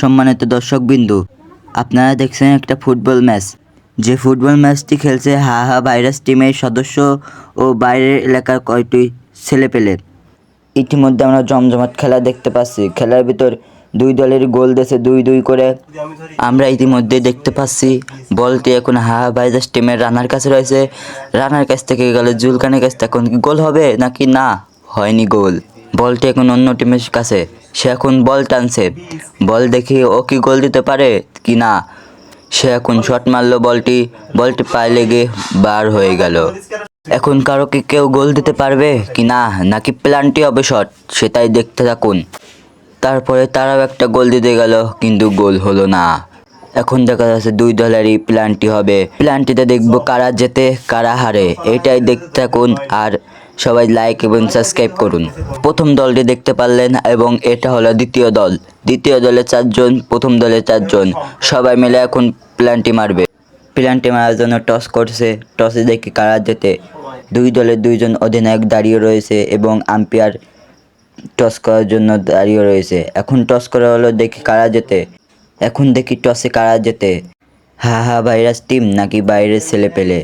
সম্মানিত দর্শকবিন্দু, আপনারা দেখছেন একটা ফুটবল ম্যাচ। যে ফুটবল ম্যাচটি খেলছে হা হা ভাইরাস টিমের সদস্য ও বাইরের এলাকার কয়টি ছেলেপেলে। ইতিমধ্যে আমরা জমজমাট খেলা দেখতে পাচ্ছি। খেলার ভিতর দুই দলের গোল দিয়েছে দুই দুই করে। আমরা ইতিমধ্যে দেখতে পাচ্ছি, বলটি এখন হা হা ভাইরাস টিমের রানার কাছে রয়েছে। রানার কাছ থেকে গেল জুলকানের কাছ। এখন গোল হবে নাকি না? হয়নি গোল। বলটি এখন অন্য টিমের কাছে। সে এখন বল টানছে। বল দেখি ও কি গোল দিতে পারে কি না। সে এখন শট মারলো বলটি। বলটি পায়ে লেগে বার হয়ে গেল। এখন কারও কি কেউ গোল দিতে পারবে কি না, নাকি প্ল্যানটি হবে শট, সেটাই দেখতে থাকুন। তারপরে তারাও একটা গোল দিতে গেল, কিন্তু গোল হলো না। এখন দেখা যাচ্ছে দুই দলেরই প্ল্যানটি হবে। প্ল্যানটিতে দেখব কারা জেতে, কারা হারে, এটাই দেখতে থাকুন। আর সবাই লাইক এবং সাবস্ক্রাইব করুন। প্রথম দলটি দেখতে পারলেন এবং এটা হলো দ্বিতীয় দল। দ্বিতীয় দলে চারজন, প্রথম দলে চারজন। সবাই মিলে এখন প্ল্যানটি মারবে। প্ল্যানটি মারার জন্য টস করছে। টসে দেখি কারা জেতে। দুই দলের দুইজন অধিনায়ক দাঁড়িয়ে রয়েছে এবং আম্পায়ার টস করার জন্য দাঁড়িয়ে রয়েছে। এখন টস করা হলো দেখি কারা যেতে এখন দেখি টসে কারা যেতে হা হা ভাইরাস টিম নাকি বাইরের ছেলে পেলে।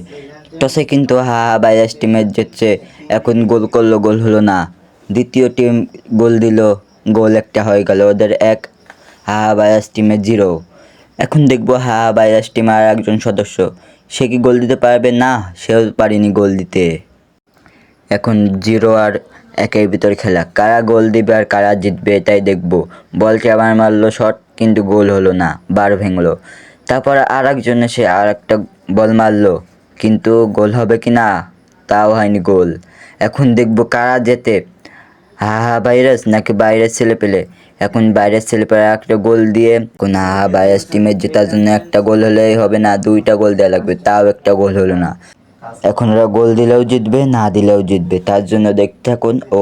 টসে কিন্তু হা হা ভাইরাস টিমের জিতছে। এখন গোল করল, গোল হলো না। দ্বিতীয় টিম গোল দিল, গোল একটা হয়ে গেল। ওদের এক, হা হা ভাইরাস টিমের জিরো। এখন দেখব ভাইরাস টিমের আর একজন সদস্য। সে কি গোল দিতে পারবে? না, সেও পারেনি গোল দিতে। এখন জিরো আর একের ভিতর খেলা। কারা গোল দিবে আর কারা জিতবে এটাই দেখব। বলটি আবার মারলো শট, কিন্তু গোল হলো না, বার ভেঙলো। তারপর আর একজন এসে আর একটা বল মারলো। কিন্তু গোল হবে কি না? তাও হয়নি গোল। এখন দেখব কারা জেতে। হা হা ভাইরাস নাকি বাইরের ছেলে পেলে এখন বাইরের ছেলে পেলে একটা গোল দিয়ে কোন হা ভাইরাস টিমের জেতার জন্য একটা গোল হলেই হবে না, দুইটা গোল দেওয়া লাগবে, তাও একটা গোল হলো না। এখন ওরা গোল দিলেও জিতবে, না দিলেও জিতবে, তার জন্য দেখতে থাকুন। ও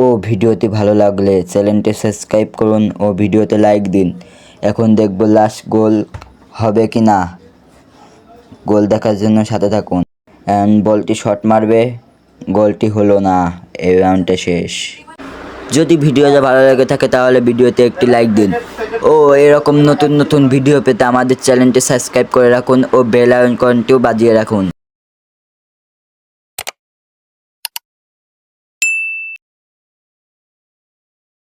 ও ভিডিওটি ভালো লাগলে চ্যানেলটি সাবস্ক্রাইব করুন, ও ভিডিওতে লাইক দিন। এখন দেখব লাস্ট গোল হবে কি না। গোল দেখার জন্য সাথে থাকুন। অ্যান্ড বলটি শট মারবে, গোলটি হলো না, এই রাউন্ডটা শেষ। যদি ভিডিওটা ভালো লেগে থাকে তাহলে ভিডিওতে একটি লাইক দিন। ও, এরকম নতুন নতুন ভিডিও পেতে আমাদের চ্যানেলটি সাবস্ক্রাইব করে রাখুন ও বেল আইকনটিও বাজিয়ে রাখুন।